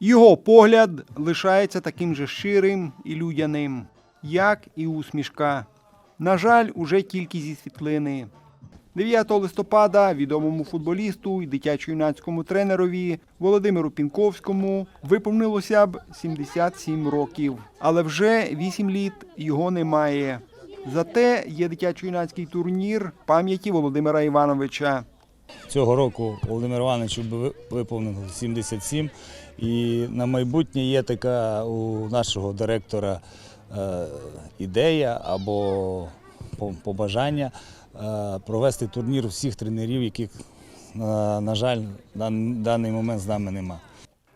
Його погляд лишається таким же щирим і людяним, як і усмішка. На жаль, уже тільки зі світлини. 9 листопада відомому футболісту і дитячо-юнацькому тренерові Володимиру Пінковському виповнилося б 77 років, але вже 8 літ його немає. Зате є дитячо-юнацький турнір пам'яті Володимира Івановича. Цього року Володимир Івановичу би виповнило 77. І на майбутнє є така у нашого директора е, ідея або побажання е, провести турнір всіх тренерів, яких, е, на жаль, на даний момент з нами нема.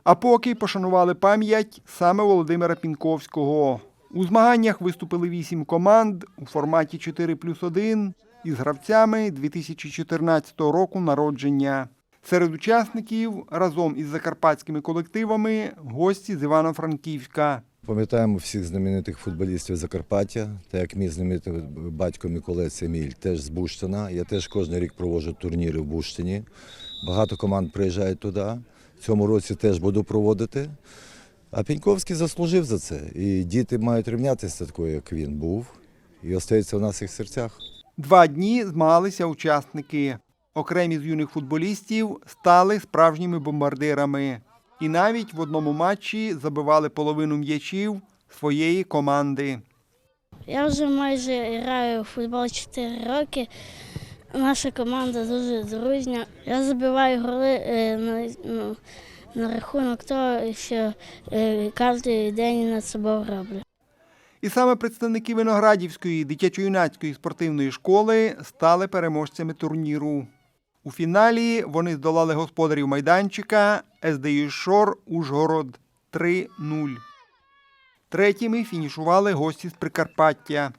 А поки пошанували пам'ять саме Володимира Пінковського. У змаганнях виступили вісім команд у форматі 4 плюс 1 із гравцями 2014 року народження. Серед учасників разом із закарпатськими колективами гості з Івано-Франківська. Пам'ятаємо всіх знаменитих футболістів Закарпаття, так як мій знаменитий батько Миколець Еміль теж з Буштина. Я теж кожен рік проводжу турніри в Буштині. Багато команд приїжджають туди. Цьому році теж буду проводити. А Піньковський заслужив за це. І діти мають рівнятися такою, як він був, і остається в наших серцях. Два дні змагалися учасники. Окремі з юних футболістів стали справжніми бомбардирами. І навіть в одному матчі забивали половину м'ячів своєї команди. Я вже майже граю в футбол 4 роки. Наша команда дуже дружня. Я забиваю голи е, на, ну, на рахунок того, що е, кожен день над собою роблю. І саме представники Виноградівської дитячо-юнацької спортивної школи стали переможцями турніру. У фіналі вони здолали господарів майданчика СДЮ Шор Ужгород 3-0. Третіми фінішували гості з Прикарпаття.